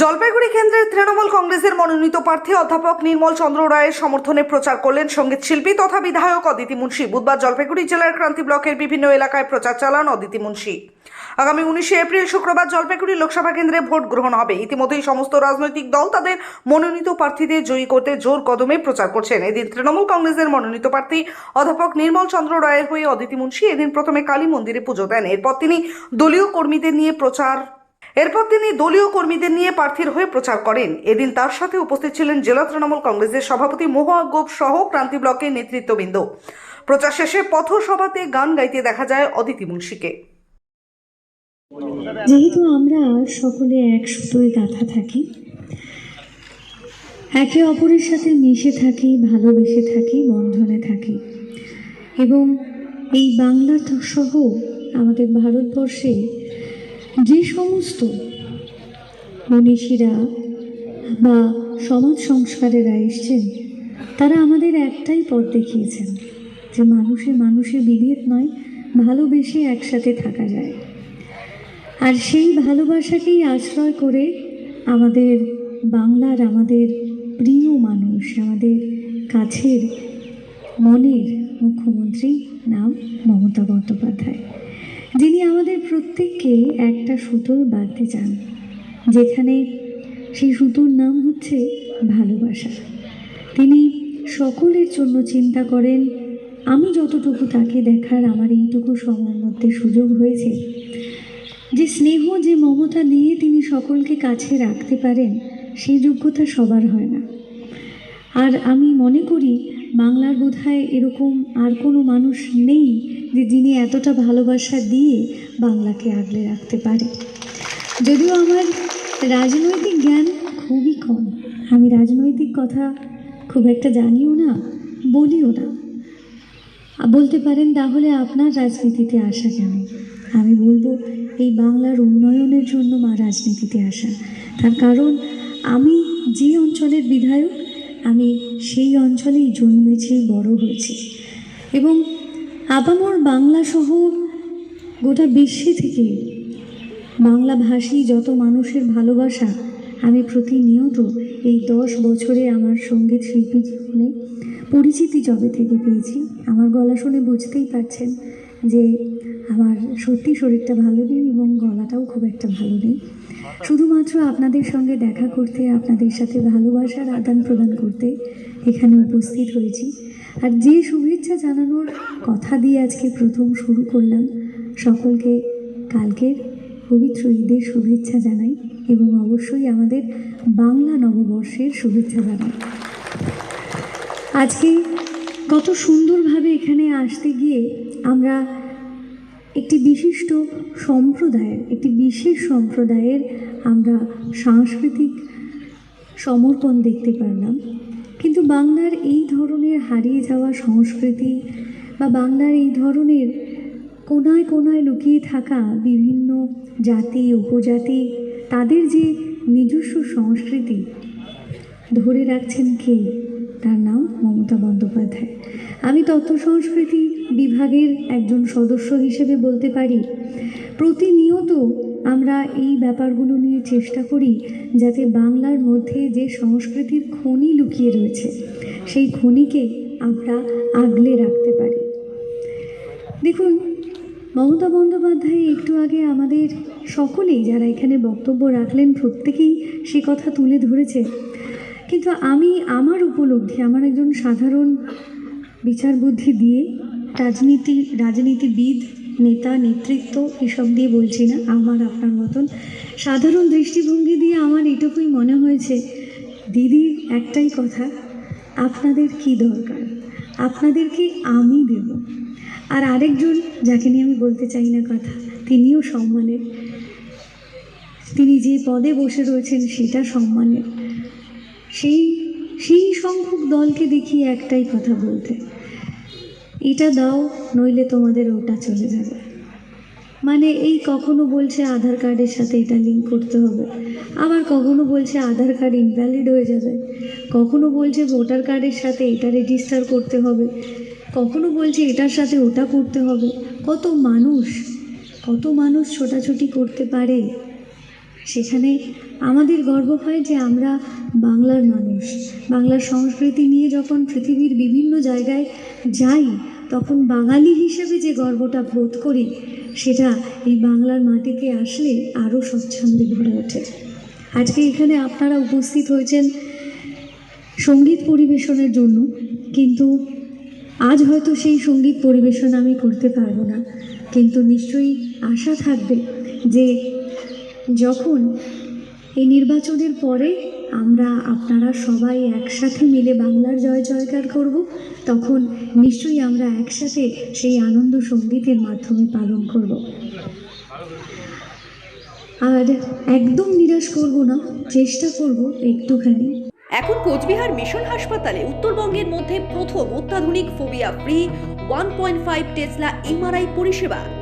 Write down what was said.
জলপাইগুড়ি কেন্দ্রের তৃণমূল কংগ্রেসের মনোনীত প্রার্থী অধ্যাপক নির্মল চন্দ্র রায়ের সমর্থনে প্রচার করলেন সংগীত শিল্পী তথা বিধায়ক অদিতি মুন্সি। বুধবার জলপাইগুড়ি জেলার ক্রান্তি ব্লকের বিভিন্ন এলাকায় প্রচার চালান অদিতি মুন্সি। আগামী উনিশে এপ্রিল শুক্রবার জলপাইগুড়ি লোকসভা কেন্দ্রে ভোট গ্রহণ হবে। ইতিমধ্যেই সমস্ত রাজনৈতিক দল তাদের মনোনীত প্রার্থীদের জয়ী করতে জোর কদমে প্রচার করছেন। এদিন তৃণমূল কংগ্রেসের মনোনীত প্রার্থী অধ্যাপক নির্মল চন্দ্র রায়ের হয়ে অদিতি মুন্সি এদিন প্রথমে কালী মন্দিরে পুজো দেন। এরপর তিনি দলীয় কর্মীদের নিয়ে প্রচার এরপর তিনি দলীয় কর্মীদের নিয়ে প্রার্থীর হয়ে প্রচার করেন। এদিন তার সাথে উপস্থিত ছিলেন জেলা তৃণমূল কংগ্রেসের সভাপতি মহুয়া গোপ সহ ক্রান্তি ব্লকের নেতৃত্ববৃন্দ। প্রচার শেষে পথসভাতে গান গাইতে দেখা যায় অদিতি মুন্সিকে। যেহেতু আমরা সকলে এক সুতোয় গাঁথা থাকি, একে অপরের সাথে মিশে থাকি, ভালোবেসে থাকি, বন্ধনে থাকি, এবং এই বাংলা সহ আমাদের ভারতবর্ষে যে সমস্ত মনীষীরা বা সমাজ সংস্কারেরা এসছেন, তারা আমাদের একটাই পথ দেখিয়েছেন, যে মানুষে মানুষে বিভেদ নয়, ভালোবেসে একসাথে থাকা যায়। আর সেই ভালোবাসাকেই আশ্রয় করে আমাদের বাংলার আমাদের প্রিয় মানুষ, আমাদের কাছের মনের মুখ্যমন্ত্রী নাম মমতা বন্দ্যোপাধ্যায়। যিনি আমাদের প্রত্যেককে একটা সুতোর বাঁধতে চান, যেখানে সেই সুতোর নাম হচ্ছে ভালোবাসা। তিনি সকলের জন্য চিন্তা করেন, আমি যতটুকু তাকে দেখার আমার এইটুকু সময়ের মধ্যে সুযোগ হয়েছে। যে স্নেহ, যে মমতা নিয়ে তিনি সকলকে কাছে রাখতে পারেন, সেই যোগ্যতা সবার হয় না। আর আমি মনে করি বাংলার বোধহয় এরকম আর কোনো মানুষ নেই যে যিনি এতটা ভালোবাসা দিয়ে বাংলাকে আগলে রাখতে পারে। যদিও আমার রাজনৈতিক জ্ঞান খুবই কম। আমি রাজনৈতিক কথা খুব একটা জানিও না, বলিও না। বলতে পারেন তাহলে আপনার রাজনীতিতে আসা কেন? আমি বলব, এই বাংলার উন্নয়নের জন্য মা রাজনীতিতে আসা। তার কারণ, আমি যে অঞ্চলের বিধায়ক আমি সেই অঞ্চলেই জন্মেছি, বড় হয়েছি। এবং আপামর বাংলা সহ গোটা বিশ্বে থেকে বাংলাভাষী যত মানুষের ভালোবাসা, আমি প্রতিনিয়ত এই দশ বছরে আমার সংগীত শিল্পী জীবনে পরিচিতি জবে থেকে পেয়েছি। আমার গলা শুনে বুঝতেই পারছেন যে আমার সত্যি শরীরটা ভালো নেই এবং গলাটাও খুব একটা ভালো নেই। শুধুমাত্র আপনাদের সঙ্গে দেখা করতে, আপনাদের সাথে ভালোবাসার আদান প্রদান করতে এখানে উপস্থিত হয়েছি। আর যে শুভেচ্ছা জানানোর কথা দিয়ে আজকে প্রথম শুরু করলাম, সকলকে কালকের পবিত্র ঈদের শুভেচ্ছা জানাই এবং অবশ্যই আমাদের বাংলা নববর্ষের শুভেচ্ছা জানাই। আজকে কত সুন্দরভাবে এখানে আসতে গিয়ে আমরা একটি বিশিষ্ট সম্প্রদায়ের, একটি বিশেষ সম্প্রদায়ের আমরা সাংস্কৃতিক সমর্পণ দেখতে পারলাম। কিন্তু বাংলার এই ধরনের হারিয়ে যাওয়া সংস্কৃতি বা বাংলার এই ধরনের কোনায় কোনায় লুকিয়ে থাকা বিভিন্ন জাতি, উপজাতি, তাদের যে নিজস্ব সংস্কৃতি, ধরে রাখছেন কে? তার নাম মমতা বন্দ্যোপাধ্যায়। আমি তথ্য সংস্কৃতি বিভাগের একজন সদস্য হিসেবে বলতে পারি। প্রতিনিয়ত আমরা এই ব্যাপারগুলো নিয়ে চেষ্টা করি যাতে বাংলার মধ্যে যে সংস্কৃতির খনি লুকিয়ে রয়েছে, সেই খনিকে আমরা আগলে রাখতে পারি। দেখুন, মমতা বন্দ্যোপাধ্যায় একটু আগে আমাদের সকলেই যারা এখানে বক্তব্য রাখলেন প্রত্যেকেই সে কথা তুলে ধরেছে। কিন্তু আমি, আমার উপলব্ধি, আমার একজন সাধারণ বিচার বুদ্ধি দিয়ে রাজনীতি, রাজনীতিবিদ, নেতা, নেতৃত্ব এসব দিয়ে বলছি না, আমার, আপনার মতন। সাধারণ দৃষ্টিভঙ্গি দিয়ে আমার এটুকুই মনে হয়েছে দিদির একটাই কথা, আপনাদের কি দরকার? আপনাদেরকে আমি দেব। আর আরেকজন যাকে নিয়ে আমি বলতে চাই না কথা, তিনিও সম্মানের। তিনি যে পদে বসে রয়েছেন, সেটা সম্মানের। সেই সংখ্যক দলকে দেখি একটাই কথা বলতে। এটা দাও, নইলে তোমাদের ওটা চলে যাবে। মানে এই কখনো বলছে আধার কার্ডের সাথে এটা লিঙ্ক করতে হবে। আবার কখনো বলছে আধার কার্ড ইনভ্যালিড হয়ে যাবে। কখনো বলছে ভোটার কার্ডের সাথে এটা রেজিস্টার করতে হবে। কখনো বলছে এটার সাথে ওটা করতে হবে। কত মানুষ কত মানুষ ছোটাছুটি করতে পারে? সেখানে আমাদের গর্ব হয় যে আমরা বাংলার মানুষ। বাংলার সংস্কৃতি নিয়ে যখন পৃথিবীর বিভিন্ন জায়গায় যাই, তখন বাঙালি হিসেবে যে গর্বটা বোধ করি, সেটা এই বাংলার মাটিতে আসলে আরও স্বচ্ছন্দে ভরে ওঠে। আজকে এখানে আপনারা উপস্থিত হয়েছেন সংগীত পরিবেশনের জন্য, কিন্তু আজ হয়তো সেই সংগীত পরিবেশন আমি করতে পারব না। কিন্তু নিশ্চয়ই আশা থাকবে যে যখন এই নির্বাচনের পরে আমরা আপনারা সবাই একসাথে মিলে বাংলার জয় জয়কার করব, তখন নিশ্চয়ই আমরা একসাথে সেই আনন্দ সঙ্গীতের মাধ্যমে পালন করব। আর একদম নিরাশ করব না, চেষ্টা করব একটুখানি। এখন কোচবিহার মিশন হাসপাতালে উত্তরবঙ্গের মধ্যে প্রথম অত্যাধুনিক phobia free, one point five tesla MRI পরিষেবা।